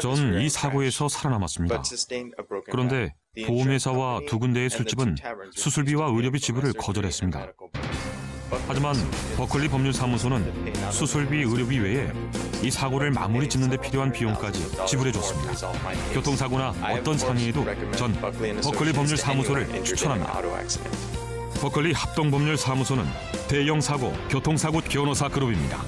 전 이 사고에서 살아남았습니다. 그런데 보험회사와 두 군데의 술집은 수술비와 의료비 지불을 거절했습니다. 하지만 버클리 법률사무소는 수술비, 의료비 외에 이 사고를 마무리 짓는 데 필요한 비용까지 지불해 줬습니다. 교통사고나 어떤 상해에도 전 버클리 법률사무소를 추천합니다. 버클리 합동법률사무소는 대형 사고, 교통사고 변호사 그룹입니다.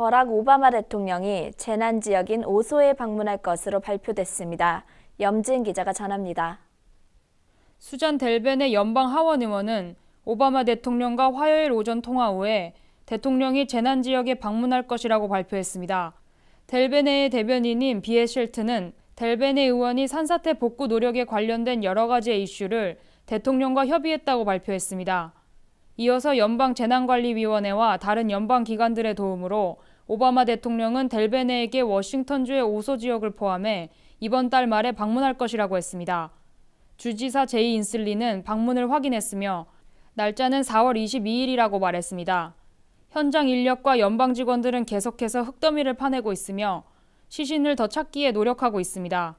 버락 오바마 대통령이 재난 지역인 오소에 방문할 것으로 발표됐습니다. 염진 기자가 전합니다. 수잔 델벤의 연방 하원 의원은 오바마 대통령과 화요일 오전 통화 후에 대통령이 재난 지역에 방문할 것이라고 발표했습니다. 델베네의 대변인인 비에 쉘트는 델베네 의원이 산사태 복구 노력에 관련된 여러 가지의 이슈를 대통령과 협의했다고 발표했습니다. 이어서 연방 재난관리위원회와 다른 연방 기관들의 도움으로 오바마 대통령은 델베네에게 워싱턴주의 오소 지역을 포함해 이번 달 말에 방문할 것이라고 했습니다. 주지사 제이 인슬리는 방문을 확인했으며 날짜는 4월 22일이라고 말했습니다. 현장 인력과 연방 직원들은 계속해서 흙더미를 파내고 있으며 시신을 더 찾기에 노력하고 있습니다.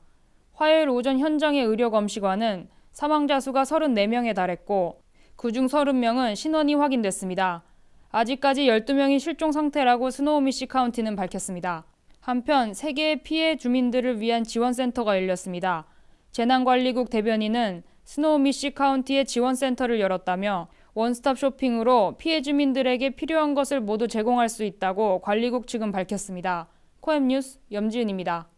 화요일 오전 현장의 의료 검시관은 사망자 수가 34명에 달했고 그중 30명은 신원이 확인됐습니다. 아직까지 12명이 실종 상태라고 스노우미시 카운티는 밝혔습니다. 한편 세계의 피해 주민들을 위한 지원센터가 열렸습니다. 재난관리국 대변인은 스노우미시 카운티의 지원센터를 열었다며 원스톱 쇼핑으로 피해 주민들에게 필요한 것을 모두 제공할 수 있다고 관리국 측은 밝혔습니다. 코엠 뉴스 염지은입니다.